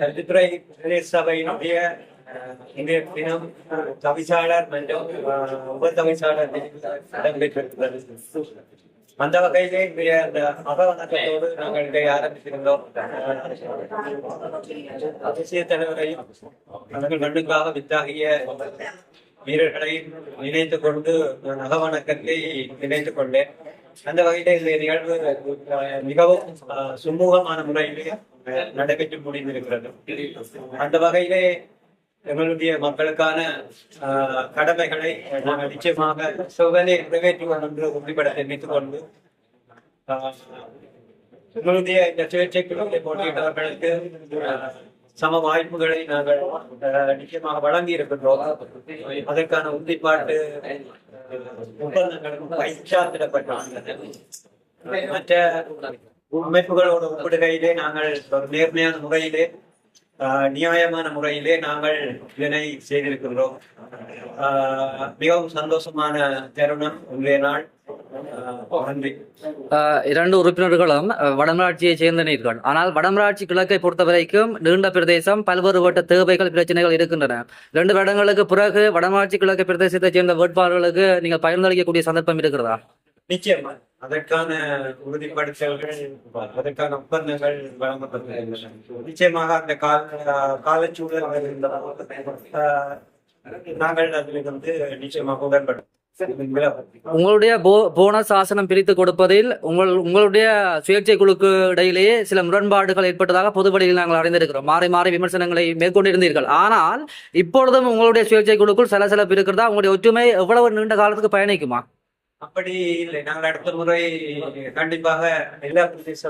கல்வித்துறை பிரதேச சபையினுடைய இன்றைய தினம் தவிசாளர் மற்றும் அஹ், உப தவிசாளர் இடம்பெற்றிருக்கிறது. அந்த வகையிலே இன்றைய அந்த மகவணக்கத்தோடு நாங்கள் இதை ஆரம்பித்திருந்தோம். அதிசய தலைவரையும் அவர்கள் மண்ணுக்காக வித்தாகிய வீரர்களையும் நினைத்து கொண்டு நான் அகவணக்கத்தை நினைத்து கொண்டேன் அந்த வகையில இந்த நிகழ்வு மிகவும் சுமூகமான முறையிலே நடைபெற்று முடிந்திருக்கிறது. அந்த வகையிலே எங்களுடைய மக்களுக்கான கடமைகளை நாங்கள் நிச்சயமாக சுகனை நிறைவேற்றுவோம் என்று உறுதிபட தெரிவித்துக் கொண்டு எங்களுடைய இந்த சுயேட்சை போட்டியிட்டவர்களுக்கு சம வாய்ப்புகளை நாங்கள் நிச்சயமாக வழங்கி இருக்கின்றோம் அதற்கான உறுதிப்பாட்டு மற்ற அமைப்புகளோடு ஒப்பிடுகையிலே நாங்கள் ஒரு நேர்மையான முறையிலே ஆஹ், நியாயமான முறையிலே நாங்கள் இதனை செய்திருக்கின்றோம் ஆஹ், மிகவும் சந்தோஷமான தருணம் இன்றைய நாள் இரண்டு உறுப்பினர்களும் வடமராட்சியை சேர்ந்தனீர்கள் ஆனால் வடமராட்சி கிழக்கை பொறுத்த வரைக்கும் நீண்ட பிரதேசம் பல்வேறுபட்ட தேவைகள் பிரச்சனைகள் இருக்கின்றன. இரண்டு வருடங்களுக்கு பிறகு வடமராட்சி கிழக்கு பிரதேசத்தை சேர்ந்த வேட்பாளர்களுக்கு நீங்கள் பகிர்ந்தளிக்கக்கூடிய சந்தர்ப்பம் இருக்கிறதா? நிச்சயமா. அதற்கான உறுதிப்படுத்தல்கள் அதற்கான ஒப்பந்தங்கள் வழங்கப்பட்டிருக்கின்றன. நிச்சயமாக அந்த கால காலச்சூழல் நாங்கள் அதில் வந்து நிச்சயமாக உடன்படும் உங்களுடைய போ போனஸ் ஆசனம் பிரித்து கொடுப்பதில் உங்கள் உங்களுடைய சுயேட்சை குழுக்கு இடையிலேயே சில முரண்பாடுகள் ஏற்பட்டதாக பொதுவெளியில் நாங்கள் அறிந்திருக்கிறோம். மாறி மாறி விமர்சனங்களை மேற்கொண்டிருந்தீர்கள். ஆனால் இப்பொழுதும் உங்களுடைய சுயேட்சை குழுக்குள் சலசலப்பு இருக்கிறதா? உங்களுடைய ஒற்றுமை எவ்வளவு நீண்ட காலத்துக்கு பயணிக்குமா? அப்படி இல்லை. நாங்கள் அடுத்த முறை கண்டிப்பாக எல்லா பிரதேச